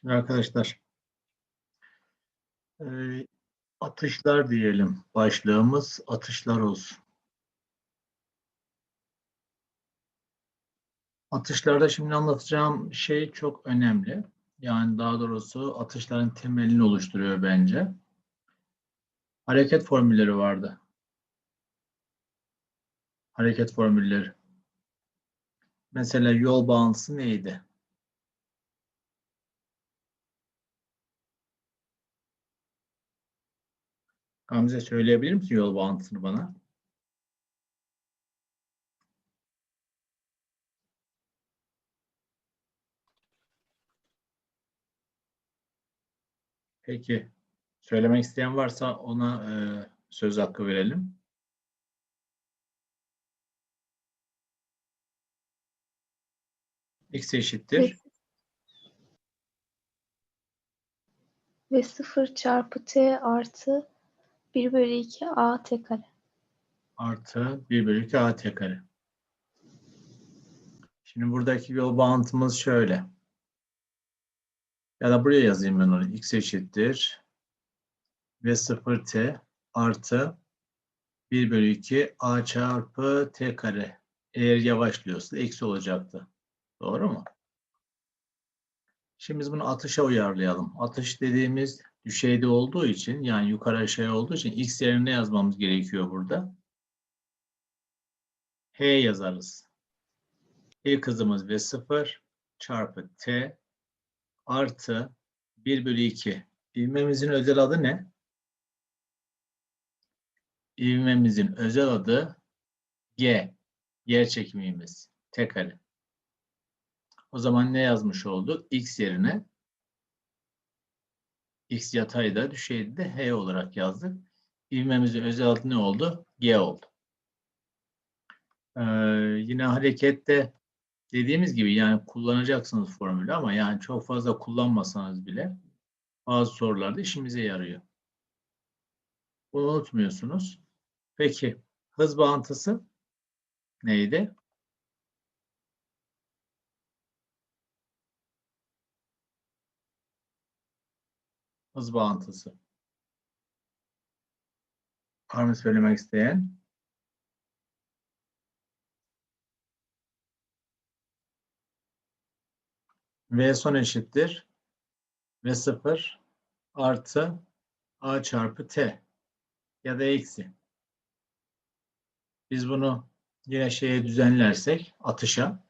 Şimdi arkadaşlar eee, atışlar diyelim. Başlığımız atışlar olsun. Atışlarda şimdi anlatacağım şey çok önemli. Yani daha doğrusu atışların temelini oluşturuyor bence. Hareket formülleri vardı. Hareket formülleri. Mesela yol bağıntısı neydi? Gamze söyleyebilir misin yol bağıntısını bana? Peki. Söylemek isteyen varsa ona e, söz hakkı verelim. X eşittir. Ve 0 çarpı t artı 1 bölü 2 a t kare. artı 1 bölü 2 at kare. Şimdi buradaki yol bağıntımız şöyle. Ya da buraya yazayım ben onu. x eşittir. Ve 0t artı 1 bölü 2 a çarpı t kare. Eğer yavaşlıyorsa eksi olacaktı. Doğru mu? Şimdi biz bunu atışa uyarlayalım. Atış dediğimiz düşeyde olduğu için yani yukarı aşağı olduğu için x yerine ne yazmamız gerekiyor burada? H yazarız. İlk hızımız v 0 çarpı t artı 1 bölü 2. İvmemizin özel adı ne? İvmemizin özel adı G. Yer çekimimiz. T kare. O zaman ne yazmış olduk? X yerine X yatayda düşeyde de H olarak yazdık. İvmemizin özel adı ne oldu? G oldu. Ee, yine harekette dediğimiz gibi yani kullanacaksınız formülü ama yani çok fazla kullanmasanız bile bazı sorularda işimize yarıyor. Bunu unutmuyorsunuz. Peki hız bağıntısı neydi? Hız bağıntısı. Var mı söylemek isteyen? V son eşittir. V sıfır artı A çarpı T ya da eksi. Biz bunu yine şeye düzenlersek atışa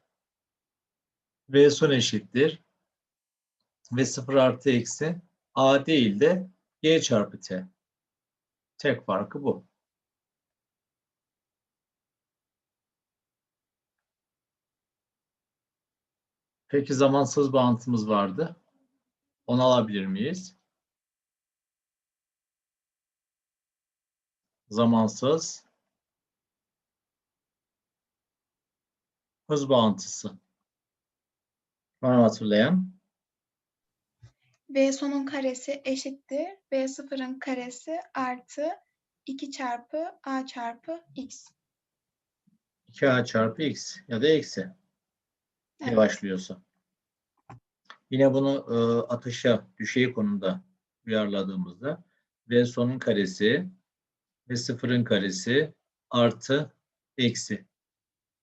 V son eşittir. V sıfır artı eksi A değil de G çarpı T. Tek farkı bu. Peki zamansız bağıntımız vardı. Onu alabilir miyiz? Zamansız hız bağıntısı. Var hatırlayan? V sonun karesi eşittir. V sıfırın karesi artı 2 çarpı A çarpı X. 2a çarpı x ya da eksi. Evet. Yavaşlıyorsa. Yine bunu e, atışa, düşey konumda uyarladığımızda v sonun karesi ve sıfırın karesi artı eksi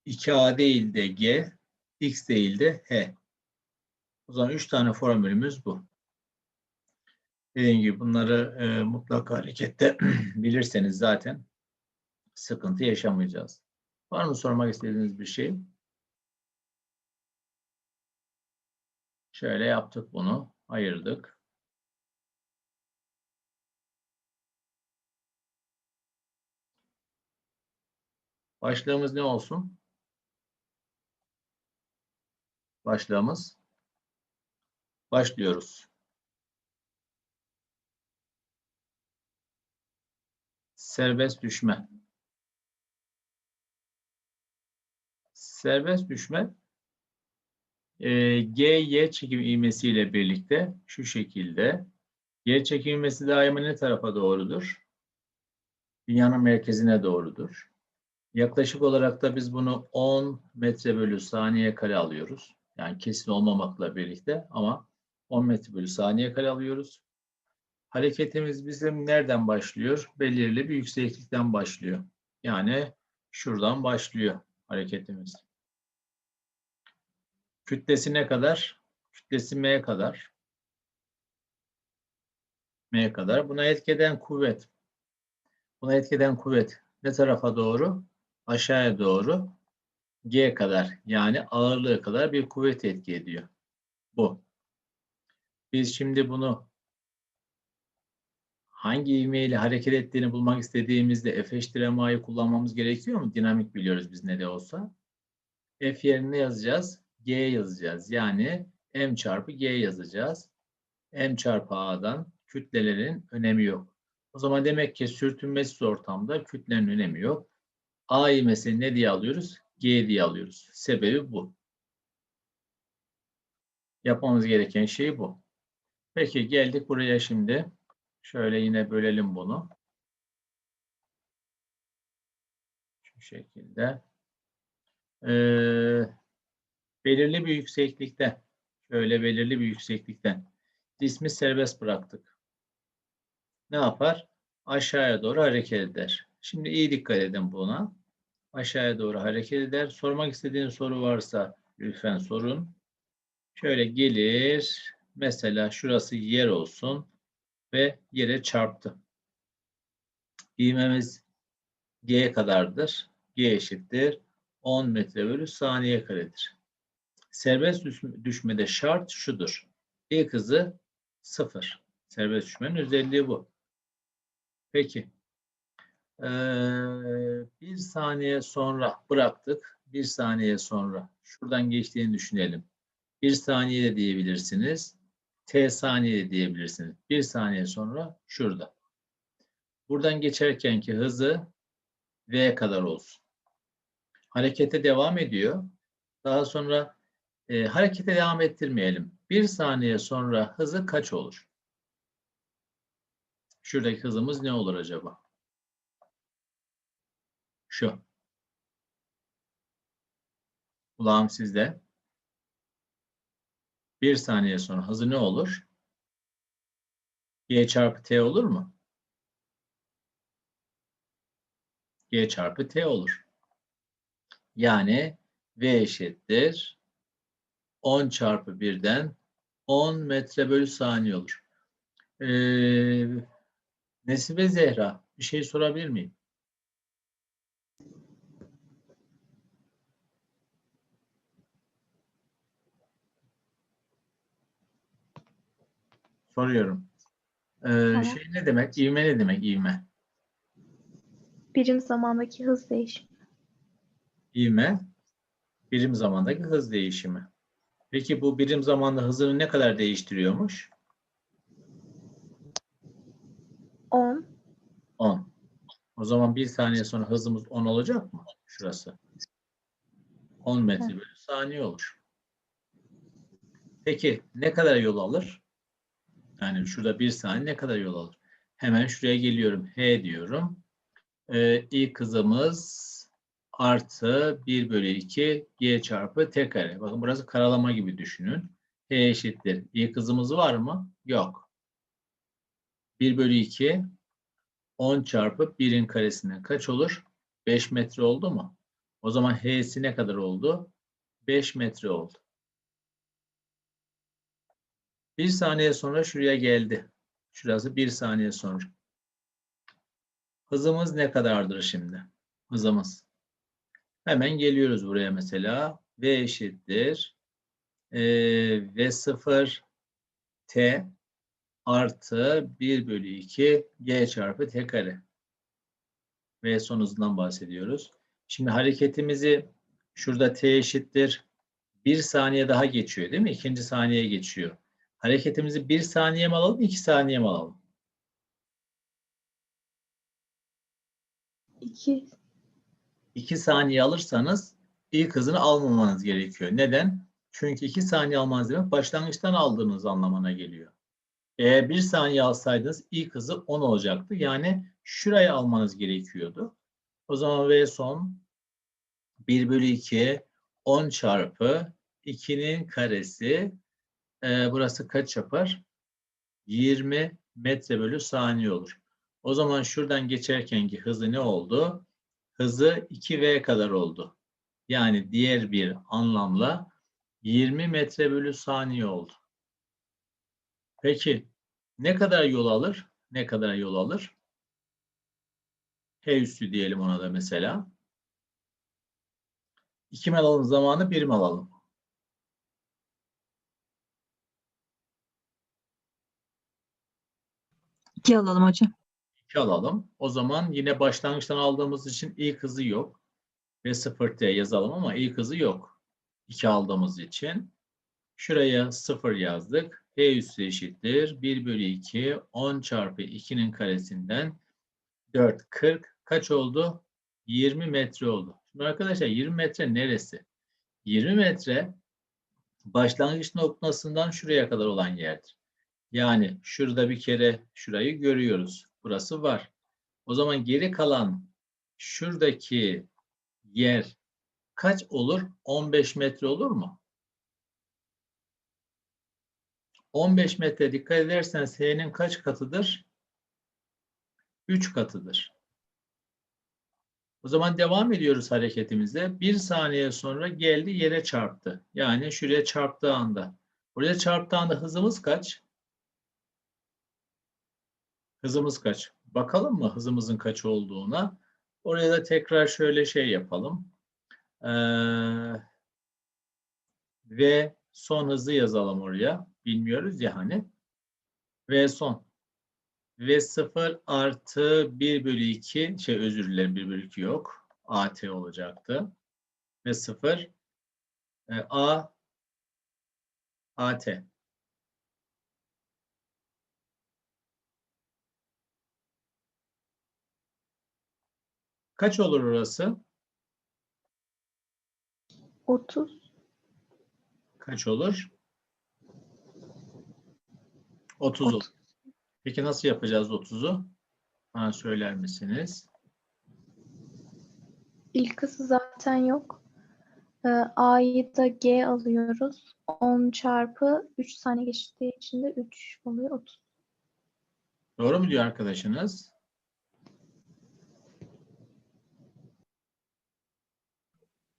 2a değil de g, x değil de h. O zaman üç tane formülümüz bu. Dediğim gibi bunları e, mutlaka harekette bilirseniz zaten sıkıntı yaşamayacağız. Var mı sormak istediğiniz bir şey? Şöyle yaptık bunu. Ayırdık. Başlığımız ne olsun? Başlığımız başlıyoruz. Serbest düşme. Serbest düşme e, G, Y çekim ivmesiyle birlikte şu şekilde Y çekim ivmesi daima ne tarafa doğrudur? Dünyanın merkezine doğrudur. Yaklaşık olarak da biz bunu 10 metre bölü saniye kare alıyoruz. Yani kesin olmamakla birlikte ama 10 metre bölü saniye kare alıyoruz. Hareketimiz bizim nereden başlıyor? Belirli bir yükseklikten başlıyor. Yani şuradan başlıyor hareketimiz. Kütlesi ne kadar? Kütlesi m kadar. m kadar. Buna etkeden kuvvet. Buna etkeden kuvvet ne tarafa doğru? Aşağıya doğru g kadar yani ağırlığı kadar bir kuvvet etki ediyor. Bu. Biz şimdi bunu hangi ivmeyle hareket ettiğini bulmak istediğimizde F eşittir kullanmamız gerekiyor mu? Dinamik biliyoruz biz ne de olsa. F yerine yazacağız? G yazacağız. Yani M çarpı G yazacağız. M çarpı A'dan kütlelerin önemi yok. O zaman demek ki sürtünmesiz ortamda kütlenin önemi yok. A ivmesini ne diye alıyoruz? G diye alıyoruz. Sebebi bu. Yapmamız gereken şey bu. Peki geldik buraya şimdi. Şöyle yine bölelim bunu. Şu şekilde. Ee, belirli bir yükseklikte, şöyle belirli bir yükseklikten cismi serbest bıraktık. Ne yapar? Aşağıya doğru hareket eder. Şimdi iyi dikkat edin buna. Aşağıya doğru hareket eder. Sormak istediğiniz soru varsa lütfen sorun. Şöyle gelir. Mesela şurası yer olsun ve yere çarptı. İvmemiz G kadardır. G eşittir 10 metre bölü saniye karedir. Serbest düşme- düşmede şart şudur. İlk hızı sıfır. Serbest düşmenin özelliği bu. Peki. Ee, bir saniye sonra bıraktık. Bir saniye sonra şuradan geçtiğini düşünelim. Bir saniye de diyebilirsiniz. T saniye diyebilirsiniz. Bir saniye sonra şurada. Buradan geçerkenki hızı V kadar olsun. Harekete devam ediyor. Daha sonra e, harekete devam ettirmeyelim. Bir saniye sonra hızı kaç olur? Şuradaki hızımız ne olur acaba? Şu. Kulağım sizde. Bir saniye sonra hızı ne olur? G çarpı T olur mu? G çarpı T olur. Yani V eşittir 10 çarpı 1'den 10 metre bölü saniye olur. Ee, Nesibe Zehra bir şey sorabilir miyim? Soruyorum. Ee, şey ne demek? İvme ne demek ivme? Birim zamandaki hız değişimi. İvme birim zamandaki hız değişimi. Peki bu birim zamanda hızını ne kadar değiştiriyormuş? 10. 10. O zaman bir saniye sonra hızımız 10 olacak mı? Şurası. 10 metre bölü saniye olur. Peki ne kadar yol alır? Yani şurada bir saniye ne kadar yol alır? Hemen şuraya geliyorum. H diyorum. Ee, ilk hızımız artı 1 bölü 2 g çarpı t kare. Bakın burası karalama gibi düşünün. H eşittir. İlk hızımız var mı? Yok. 1 bölü 2 10 çarpı 1'in karesinden kaç olur? 5 metre oldu mu? O zaman H'si ne kadar oldu? 5 metre oldu. Bir saniye sonra şuraya geldi. Şurası bir saniye sonra. Hızımız ne kadardır şimdi? Hızımız. Hemen geliyoruz buraya mesela. V eşittir. Ee, V0 T artı 1 bölü 2 G çarpı T kare. V son hızından bahsediyoruz. Şimdi hareketimizi şurada T eşittir. Bir saniye daha geçiyor değil mi? İkinci saniyeye geçiyor. Hareketimizi bir saniye mi alalım, iki saniye mi alalım? 2. 2 saniye alırsanız ilk hızını almamanız gerekiyor. Neden? Çünkü 2 saniye almanız demek başlangıçtan aldığınız anlamına geliyor. Eğer 1 saniye alsaydınız ilk hızı 10 olacaktı. Yani şuraya almanız gerekiyordu. O zaman V son 1 bölü 2 10 çarpı 2'nin karesi e, burası kaç yapar? 20 metre bölü saniye olur. O zaman şuradan geçerkenki hızı ne oldu? Hızı 2v kadar oldu. Yani diğer bir anlamla 20 metre bölü saniye oldu. Peki ne kadar yol alır? Ne kadar yol alır? H üssü diyelim ona da mesela. 2 alalım zamanı 1 alalım. İki alalım hocam. 2 alalım. O zaman yine başlangıçtan aldığımız için ilk hızı yok. Ve 0t yazalım ama ilk hızı yok. 2 aldığımız için. Şuraya 0 yazdık. H üssü eşittir. 1 bölü 2 10 çarpı 2'nin karesinden 4 40 kaç oldu? 20 metre oldu. Şimdi arkadaşlar 20 metre neresi? 20 metre başlangıç noktasından şuraya kadar olan yerdir. Yani şurada bir kere şurayı görüyoruz. Burası var. O zaman geri kalan şuradaki yer kaç olur? 15 metre olur mu? 15 metre dikkat ederseniz H'nin kaç katıdır? 3 katıdır. O zaman devam ediyoruz hareketimize. Bir saniye sonra geldi yere çarptı. Yani şuraya çarptığı anda. Buraya çarptığı anda hızımız kaç? Hızımız kaç? Bakalım mı hızımızın kaç olduğuna? Oraya da tekrar şöyle şey yapalım. Ee, ve son hızı yazalım oraya. Bilmiyoruz ya hani. Ve son. Ve 0 artı 1 bölü 2 şey özür dilerim 1 bölü 2 yok. AT olacaktı. Ve 0 e, A AT. Kaç olur orası? 30. Kaç olur? 30 olur. Peki nasıl yapacağız 30'u? Bana söyler misiniz? İlk hızı zaten yok. Ee, A'yı da G alıyoruz. 10 çarpı 3 saniye geçtiği için de 3 oluyor 30. Doğru mu diyor arkadaşınız?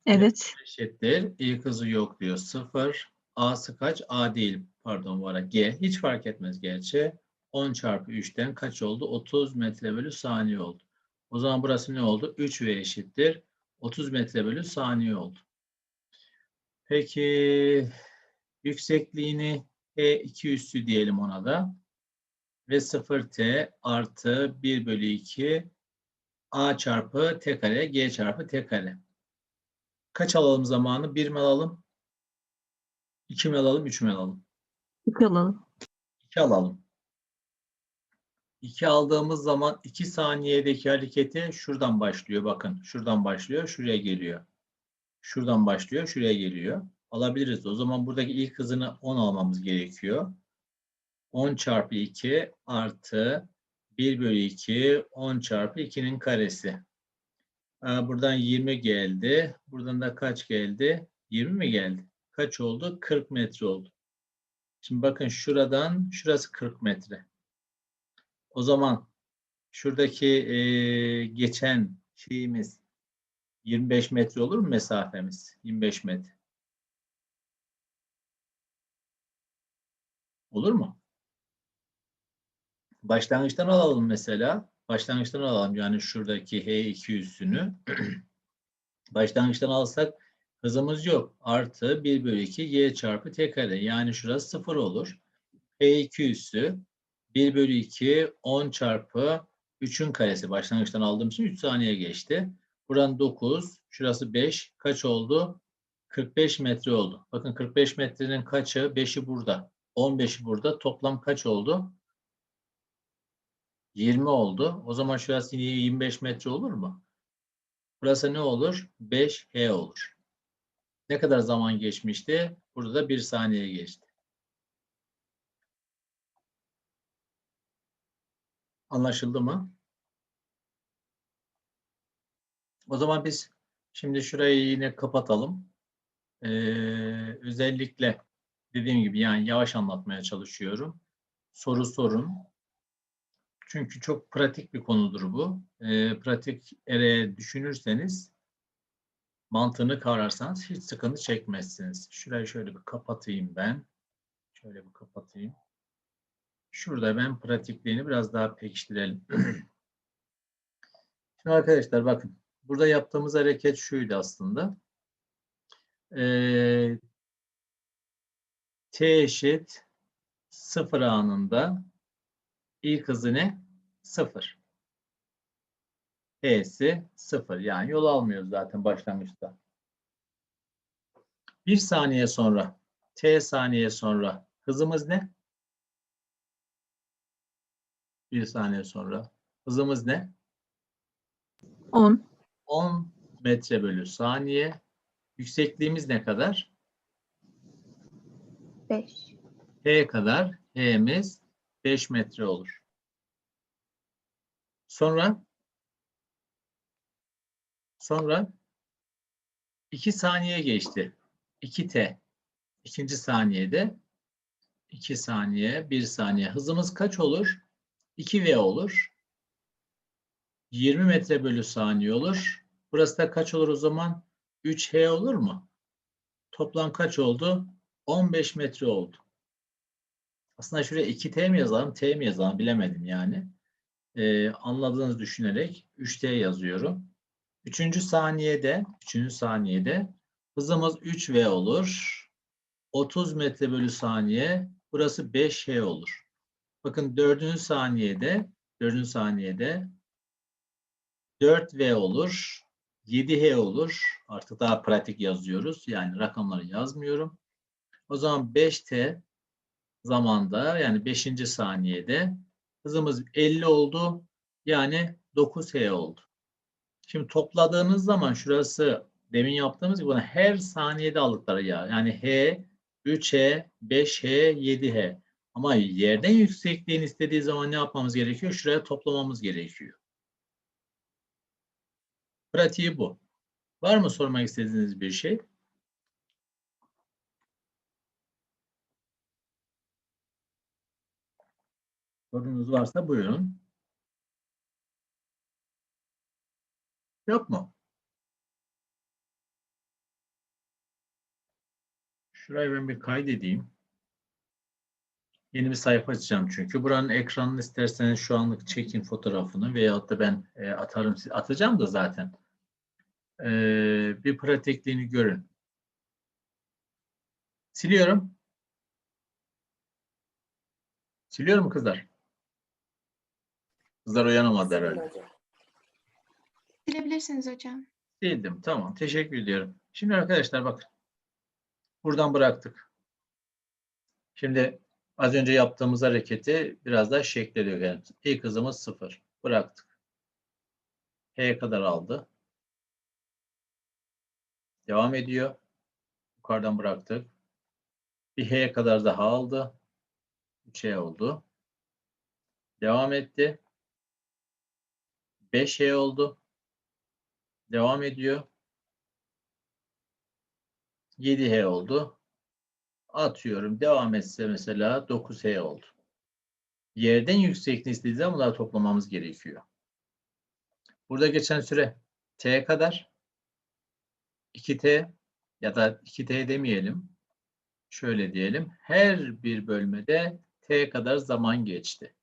Evet. Eşittir. İlk hızı yok diyor. 0. A'sı kaç? A değil. Pardon ara G. Hiç fark etmez gerçi. 10 çarpı 3'ten kaç oldu? 30 metre bölü saniye oldu. O zaman burası ne oldu? 3 ve eşittir. 30 metre bölü saniye oldu. Peki yüksekliğini E2 üssü diyelim ona da. Ve 0t artı 1 bölü 2 a çarpı t kare g çarpı t kare. Kaç alalım zamanı? 1 mi alalım? 2 mi alalım? 3 mü alalım? İki alalım. 2 alalım. 2 aldığımız zaman 2 saniyedeki hareketi şuradan başlıyor. Bakın şuradan başlıyor, şuraya geliyor. Şuradan başlıyor, şuraya geliyor. Alabiliriz. O zaman buradaki ilk hızını 10 almamız gerekiyor. 10 çarpı 2 artı 1 bölü 2 10 çarpı 2'nin karesi. Aa, Buradan 20 geldi. Buradan da kaç geldi? 20 mi geldi? Kaç oldu? 40 metre oldu. Şimdi bakın şuradan şurası 40 metre. O zaman şuradaki eee, geçen şeyimiz 25 metre olur mu mesafemiz? 25 metre. Olur mu? Başlangıçtan alalım mesela. Başlangıçtan alalım yani şuradaki H2 üssünü. Başlangıçtan alsak hızımız yok. Artı 1 bölü 2 y çarpı t kare. Yani şurası 0 olur. H2 üssü 1 bölü 2 10 çarpı 3'ün karesi. Başlangıçtan aldığım için 3 saniye geçti. Buradan 9. Şurası 5. Kaç oldu? 45 metre oldu. Bakın 45 metrenin kaçı? 5'i burada. 15'i burada. Toplam kaç oldu? 20 oldu. O zaman şurası yine 25 metre olur mu? Burası ne olur? 5H olur. Ne kadar zaman geçmişti? Burada da 1 saniye geçti. Anlaşıldı mı? O zaman biz şimdi şurayı yine kapatalım. Ee, özellikle dediğim gibi yani yavaş anlatmaya çalışıyorum. Soru sorun. Çünkü çok pratik bir konudur bu. Ee, pratik ere düşünürseniz mantığını kavrarsanız hiç sıkıntı çekmezsiniz. Şurayı şöyle bir kapatayım ben. Şöyle bir kapatayım. Şurada ben pratikliğini biraz daha pekiştirelim. Şimdi arkadaşlar bakın. Burada yaptığımız hareket şuydu aslında. Ee, t eşit 0 anında ilk hızı ne? 0. H'si 0. Yani yol almıyoruz zaten başlangıçta. Bir saniye sonra, t saniye sonra hızımız ne? Bir saniye sonra hızımız ne? 10. 10 metre bölü saniye. Yüksekliğimiz ne kadar? 5. H kadar H'miz 5 metre olur. Sonra sonra 2 saniye geçti. 2T. İkinci saniyede 2 saniye, 1 saniye. Hızımız kaç olur? 2V olur. 20 metre bölü saniye olur. Burası da kaç olur o zaman? 3H olur mu? Toplam kaç oldu? 15 metre oldu. Aslında şuraya 2T mi yazalım, T mi yazalım bilemedim yani. Ee, anladığınızı düşünerek 3T yazıyorum. Üçüncü saniyede, üçüncü saniyede hızımız 3V olur. 30 metre bölü saniye. Burası 5H olur. Bakın dördüncü saniyede, dördüncü saniyede 4V olur. 7H olur. Artık daha pratik yazıyoruz. Yani rakamları yazmıyorum. O zaman 5T zamanda yani 5. saniyede hızımız 50 oldu. Yani 9H oldu. Şimdi topladığınız zaman şurası demin yaptığımız gibi her saniyede aldıkları ya. Yani H, 3H, 5H, 7H. Ama yerden yüksekliğini istediği zaman ne yapmamız gerekiyor? Şuraya toplamamız gerekiyor. Pratiği bu. Var mı sormak istediğiniz bir şey? Sorunuz varsa buyurun. Yok mu? Şurayı ben bir kaydedeyim. Yeni bir sayfa açacağım çünkü. Buranın ekranını isterseniz şu anlık çekin fotoğrafını veyahut da ben e, atarım. Atacağım da zaten. E, bir pratikliğini görün. Siliyorum. Siliyorum kızlar. Kızlar uyanamadı herhalde. Silebilirsiniz hocam. Sildim. Tamam. Teşekkür ediyorum. Şimdi arkadaşlar bakın. Buradan bıraktık. Şimdi az önce yaptığımız hareketi biraz daha şekle dökelim. İlk hızımız sıfır. Bıraktık. H'ye kadar aldı. Devam ediyor. Yukarıdan bıraktık. Bir H'ye kadar daha aldı. 3H oldu. Devam etti. 5H oldu. Devam ediyor. 7H oldu. Atıyorum. Devam etse mesela 9H oldu. Yerden yüksekliğini istediği zaman bunları toplamamız gerekiyor. Burada geçen süre T kadar 2T ya da 2T demeyelim. Şöyle diyelim. Her bir bölmede T kadar zaman geçti.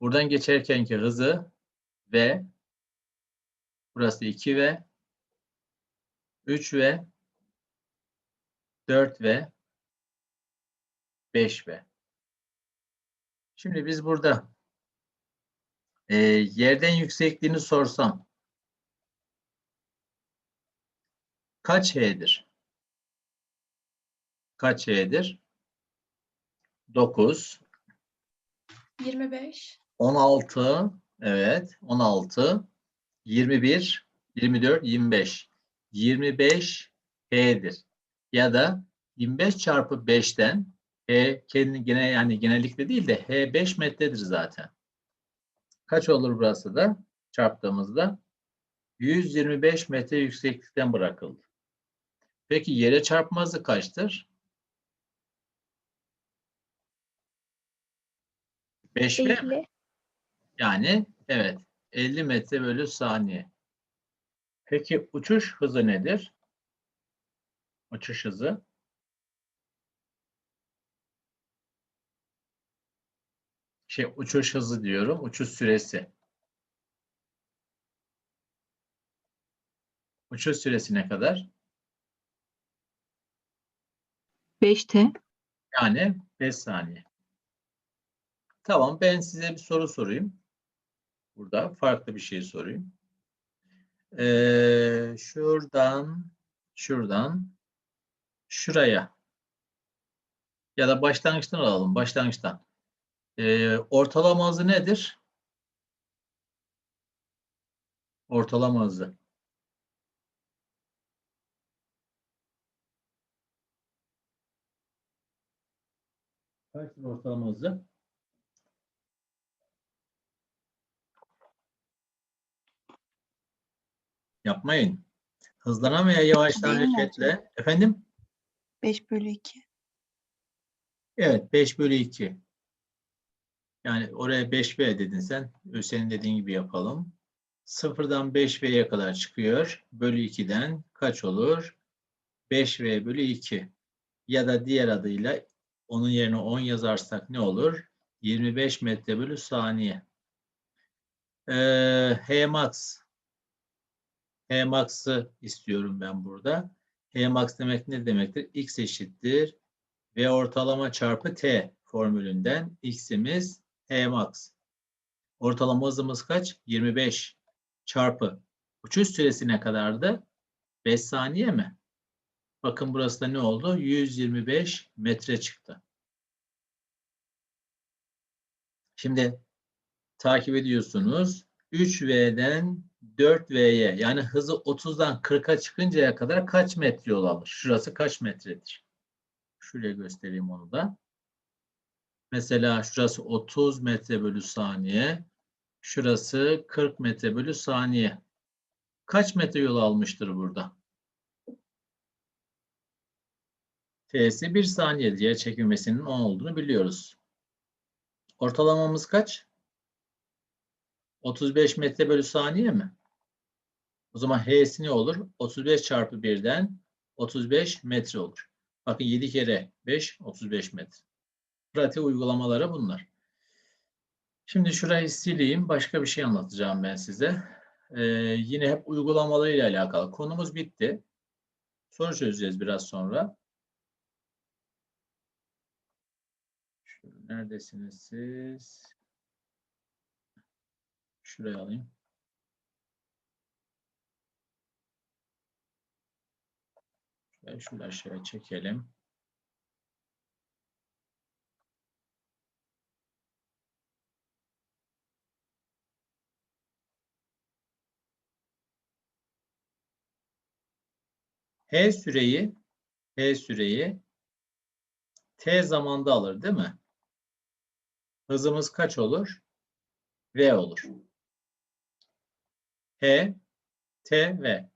Buradan geçerkenki hızı V Burası 2 ve 3 ve 4 ve 5 ve. Şimdi biz burada e, yerden yüksekliğini sorsam kaç H'dir? Kaç H'dir? 9, 25. 16, evet 16, 21, 24, 25. 25 P'dir. Ya da 25 çarpı 5'ten H kendini gene yani genellikle değil de H 5 metredir zaten. Kaç olur burası da çarptığımızda? 125 metre yükseklikten bırakıldı. Peki yere çarpma kaçtır? 5 50 yani evet 50 metre bölü saniye. Peki uçuş hızı nedir? Uçuş hızı. Şey uçuş hızı diyorum. Uçuş süresi. Uçuş süresi ne kadar? 5T. Yani 5 saniye. Tamam ben size bir soru sorayım. Burada farklı bir şey sorayım. Ee, şuradan şuradan şuraya ya da başlangıçtan alalım. Başlangıçtan. Ee, ortalama hızı nedir? Ortalama hızı. Kaçtır ortalama hızı? Yapmayın. Hızlanamaya yavaştan Değil mi hareketle. Efendim? 5 bölü 2. Evet 5 bölü 2. Yani oraya 5V dedin sen. Senin dediğin gibi yapalım. Sıfırdan 5V'ye kadar çıkıyor. Bölü 2'den kaç olur? 5V bölü 2. Ya da diğer adıyla onun yerine 10 yazarsak ne olur? 25 metre bölü saniye. Ee, Hmax. Hmax'ı istiyorum ben burada. Hmax demek ne demektir? X eşittir. V ortalama çarpı T formülünden X'imiz Hmax. Ortalama hızımız kaç? 25 çarpı. Uçuş süresi ne kadardı? 5 saniye mi? Bakın burası da ne oldu? 125 metre çıktı. Şimdi takip ediyorsunuz. 3V'den 4V'ye yani hızı 30'dan 40'a çıkıncaya kadar kaç metre yol alır? Şurası kaç metredir? Şuraya göstereyim onu da. Mesela şurası 30 metre bölü saniye. Şurası 40 metre bölü saniye. Kaç metre yol almıştır burada? T'si 1 saniye diye çekilmesinin 10 olduğunu biliyoruz. Ortalamamız kaç? 35 metre bölü saniye mi? O zaman H'si ne olur? 35 çarpı 1'den 35 metre olur. Bakın 7 kere 5, 35 metre. Pratik uygulamaları bunlar. Şimdi şurayı sileyim. Başka bir şey anlatacağım ben size. Ee, yine hep uygulamalarıyla alakalı. Konumuz bitti. Soru çözeceğiz biraz sonra. Şöyle, neredesiniz siz? Şuraya alayım. Şöyle, şöyle aşağıya çekelim. H süreyi H süreyi T zamanda alır değil mi? Hızımız kaç olur? V olur. H, T, V.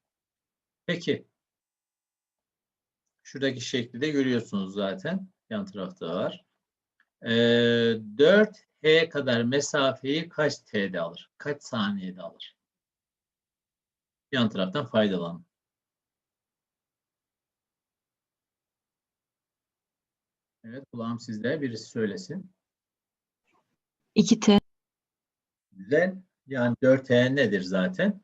Peki. Şuradaki şekli de görüyorsunuz zaten. Yan tarafta var. Ee, 4H kadar mesafeyi kaç T'de alır? Kaç saniyede alır? Yan taraftan faydalanın. Evet, kulağım sizde. Birisi söylesin. 2T. Güzel. Yani 4H nedir zaten?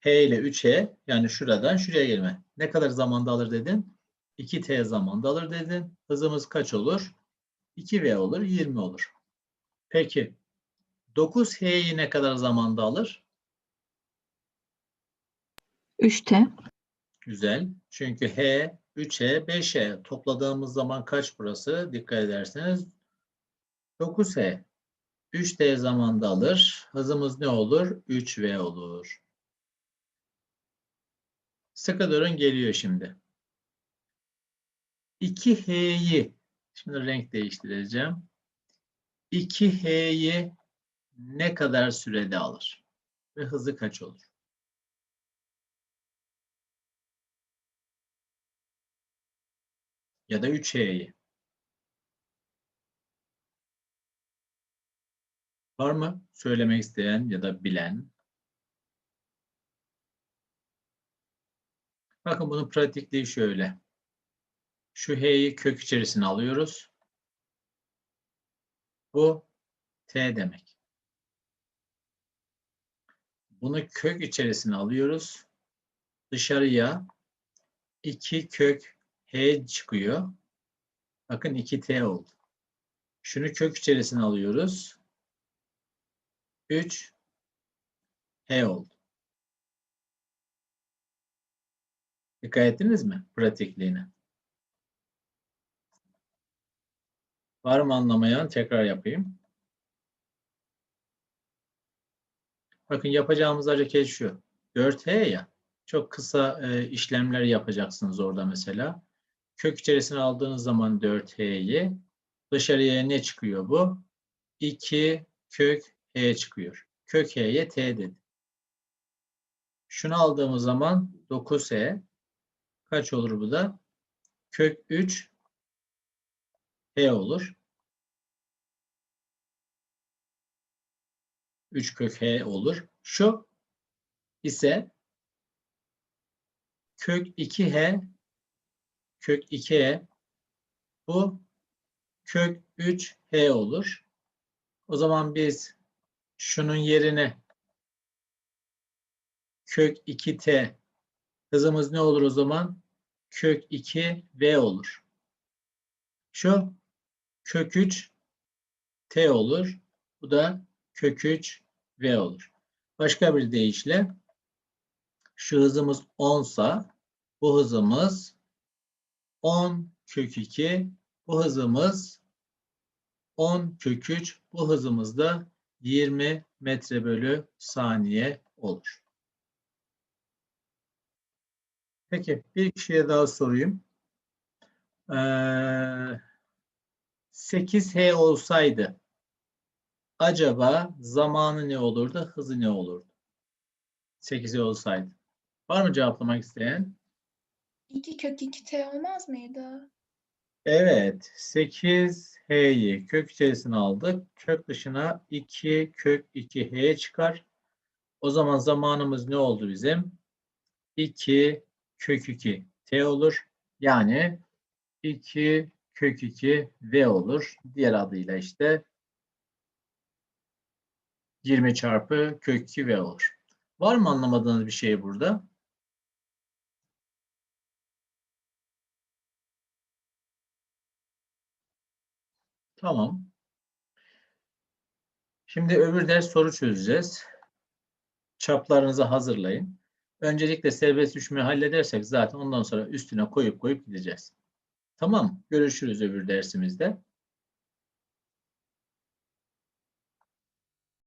H ile 3H yani şuradan şuraya gelme. Ne kadar zamanda alır dedin? 2T zamanda alır dedin. Hızımız kaç olur? 2V olur, 20 olur. Peki 9H'yi ne kadar zamanda alır? 3T. Güzel. Çünkü H, 3H, 5H topladığımız zaman kaç burası? Dikkat ederseniz 9H. 3D zamanda alır. Hızımız ne olur? 3V olur. Sıkı durun geliyor şimdi. 2H'yi şimdi renk değiştireceğim. 2H'yi ne kadar sürede alır? Ve hızı kaç olur? Ya da 3H'yi. Var mı söylemek isteyen ya da bilen? Bakın bunun pratikliği şöyle. Şu H'yi kök içerisine alıyoruz. Bu T demek. Bunu kök içerisine alıyoruz. Dışarıya 2 kök H çıkıyor. Bakın 2T oldu. Şunu kök içerisine alıyoruz. 3 H oldu. Dikkat ettiniz mi pratikliğine? Var mı anlamayan? Tekrar yapayım. Bakın yapacağımız hareket şu. 4H ya. Çok kısa e, işlemler yapacaksınız orada mesela. Kök içerisine aldığınız zaman 4H'yi dışarıya ne çıkıyor bu? 2 kök H çıkıyor. Kök H'ye T dedi. Şunu aldığımız zaman 9H kaç olur bu da? Kök 3 H olur. 3 kök H olur. Şu ise kök 2H kök 2H bu kök 3H olur. O zaman biz şunun yerine kök 2T hızımız ne olur o zaman? Kök 2V olur. Şu kök 3 T olur. Bu da kök 3 V olur. Başka bir deyişle şu hızımız 10 sa bu hızımız 10 kök 2 bu hızımız 10 kök 3 bu hızımız da 20 metre bölü saniye olur. Peki bir kişiye daha sorayım. Ee, 8H olsaydı acaba zamanı ne olurdu, hızı ne olurdu? 8H olsaydı. Var mı cevaplamak isteyen? 2 kök 2t olmaz mıydı? Evet, 8H'yi kök içerisine aldık. Kök dışına 2 kök 2H çıkar. O zaman zamanımız ne oldu bizim? 2 kök 2 T olur. Yani 2 kök 2 V olur. Diğer adıyla işte 20 çarpı kök 2 V olur. Var mı anlamadığınız bir şey burada? Tamam. Şimdi öbür ders soru çözeceğiz. Çaplarınızı hazırlayın. Öncelikle serbest düşmeyi halledersek zaten ondan sonra üstüne koyup koyup gideceğiz. Tamam. Görüşürüz öbür dersimizde.